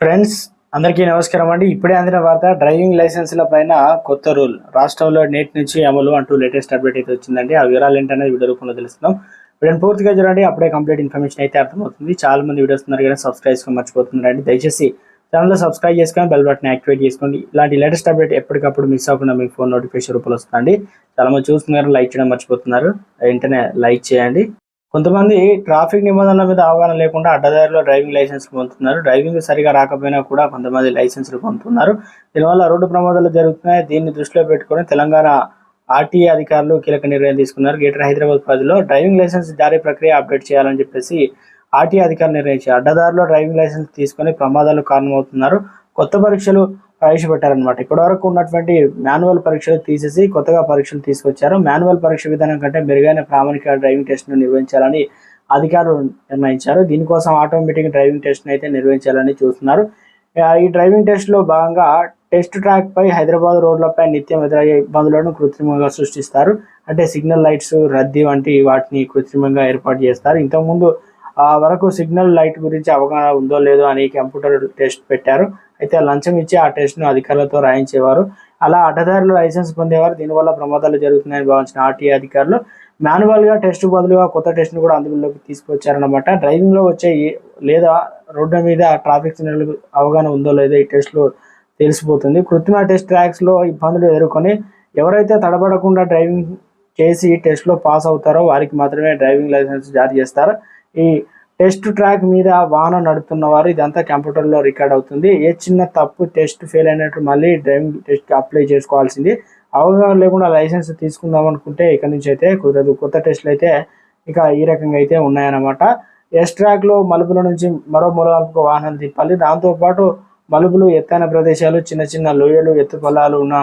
Friends అందరికీ నమస్కారం అండి. ఇప్పుడే అందిన వార్త డ్రైవింగ్ లైసెన్స్ల పైన కొత్త రూల్. రాష్ట్రంలో నేటి నుంచి అమలు అంటూ లేటెస్ట్ అప్డేట్ అయితే వచ్చిందండి. ఆ వివరాలు ఏంటనేది వీడియో రూపంలో తెలుస్తున్నాం వీడియోని పూర్తిగా చూడండి. అప్పుడే కంప్లీట్ ఇన్ఫర్మేషన్ అయితే అర్థమవుతుంది. చాలా మంది వీడియోస్ ఉన్నారు కానీ సబ్స్క్రైబ్ చేసుకొని మర్చిపోతున్నారండి. దయచేసి ఛానల్లో సబ్స్క్రైబ్ చేసుకొని బెల్ బటన్ యాక్టివేట్ చేసుకోండి. ఇలాంటి లేటెస్ట్ అప్డేట్ ఎప్పటికప్పుడు మిస్ అవ్వకుండా మీకు ఫోన్ నోటిఫికేషన్ రూపంలో వస్తుందండి. చాలా మంది చూస్తున్నారు లైక్ చేయడం మర్చిపోతున్నారు. వెంటనే లైక్ చేయండి. కొంతమంది ట్రాఫిక్ నిబంధనల మీద అవగాహన లేకుండా అడ్డదారిలో డ్రైవింగ్ లైసెన్స్ పొందుతున్నారు. డ్రైవింగ్ సరిగా రాకపోయినా కూడా కొంతమంది లైసెన్సులు పొందుతున్నారు. దీనివల్ల రోడ్డు ప్రమాదాలు జరుగుతున్నాయి. దీన్ని దృష్టిలో పెట్టుకొని తెలంగాణ ఆర్టీఏ అధికారులు కీలక నిర్ణయం తీసుకున్నారు. గ్రేటర్ హైదరాబాద్ పరిధిలో డ్రైవింగ్ లైసెన్స్ జారీ ప్రక్రియ అప్డేట్ చేయాలని చెప్పేసి ఆర్టీఏ అధికారులు నిర్ణయించారు. అడ్డదారిలో డ్రైవింగ్ లైసెన్స్ తీసుకొని ప్రమాదాలు కారణమవుతున్నారు. కొత్త పరీక్షలు ప్రవేశపెట్టారనమాట ఇప్పటివరకు ఉన్నటువంటి మాన్యువల్ పరీక్షలు తీసేసి కొత్తగా పరీక్షలు తీసుకొచ్చారు. మాన్యువల్ పరీక్ష విధానం కంటే మెరుగైన ప్రామాణిక డ్రైవింగ్ టెస్ట్ను నిర్వహించాలని అధికారులు నిర్ణయించారు. దీనికోసం ఆటోమేటిక్ డ్రైవింగ్ టెస్ట్ను అయితే నిర్వహించాలని చూస్తున్నారు. ఈ డ్రైవింగ్ టెస్ట్లో భాగంగా టెస్ట్ ట్రాక్ పై హైదరాబాద్ రోడ్లపై నిత్యం ఎదురయ్యే ఇబ్బందులను కృత్రిమంగా సృష్టిస్తారు. అంటే సిగ్నల్ లైట్స్ రద్దీ వంటి వాటిని కృత్రిమంగా ఏర్పాటు చేస్తారు. ఇంతకుముందు వరకు సిగ్నల్ లైట్ గురించి అవగాహన ఉందో లేదో అని కంప్యూటర్ టెస్ట్ పెట్టారు. అయితే లంచం ఇచ్చి ఆ టెస్ట్ను అధికారులతో రాయించేవారు. అలా అడ్డదారులు లైసెన్స్ పొందేవారు. దీనివల్ల ప్రమాదాలు జరుగుతున్నాయని భావించిన ఆర్టీఏ అధికారులు మాన్యువల్గా టెస్ట్ బదులుగా కొత్త టెస్ట్ను కూడా అందుబాటులోకి తీసుకొచ్చారనమాట డ్రైవింగ్లో వచ్చే లేదా రోడ్డు మీద ట్రాఫిక్ సిగ్నల్ అవగాహన ఉందో లేదో ఈ టెస్ట్లో తెలిసిపోతుంది. కృత్రిమ టెస్ట్ ట్రాక్స్లో ఇబ్బందులు ఎదుర్కొని ఎవరైతే తడబడకుండా డ్రైవింగ్ చేసి టెస్ట్లో పాస్ అవుతారో వారికి మాత్రమే డ్రైవింగ్ లైసెన్స్ జారీ చేస్తారు. ఈ టెస్ట్ ట్రాక్ మీద వాహనం నడుపుతున్న వారు ఇదంతా కంప్యూటర్లో రికార్డ్ అవుతుంది. ఏ చిన్న తప్పు టెస్ట్ ఫెయిల్ అయినట్టు మళ్ళీ డ్రైవింగ్ టెస్ట్ అప్లై చేసుకోవాల్సింది. అవగాహన లేకుండా లైసెన్స్ తీసుకుందాం అనుకుంటే ఇక్కడ నుంచి అయితే కుదరదు. కొత్త టెస్ట్లు అయితే ఇక ఈ రకంగా అయితే ఉన్నాయన్నమాట. ఎస్ ట్రాక్లో మలుపుల నుంచి మరో మలుపుకు వాహనం తిప్పాలి. దాంతోపాటు మలుపులు ఎత్తైన ప్రదేశాలు చిన్న చిన్న లోయలు ఎత్తు పొలాలు ఉన్న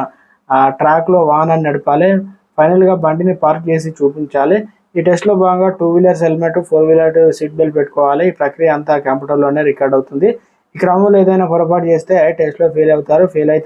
ఆ ట్రాక్లో వాహనాన్ని నడపాలి. ఫైనల్గా బండిని పార్క్ చేసి చూపించాలి. ఈ టెస్ట్లో భాగంగా two wheelers helmet four wheeler seat belt పెట్టుకోవాలి. ఈ ప్రక్రియ అంతా కంప్యూటర్లోనే రికార్డ్ అవుతుంది. ఈ క్రమంలో ఏదైనా పొరపాటు చేస్తే టెస్ట్లో ఫెయిల్ అవుతారు. ఫెయిల్ అయితే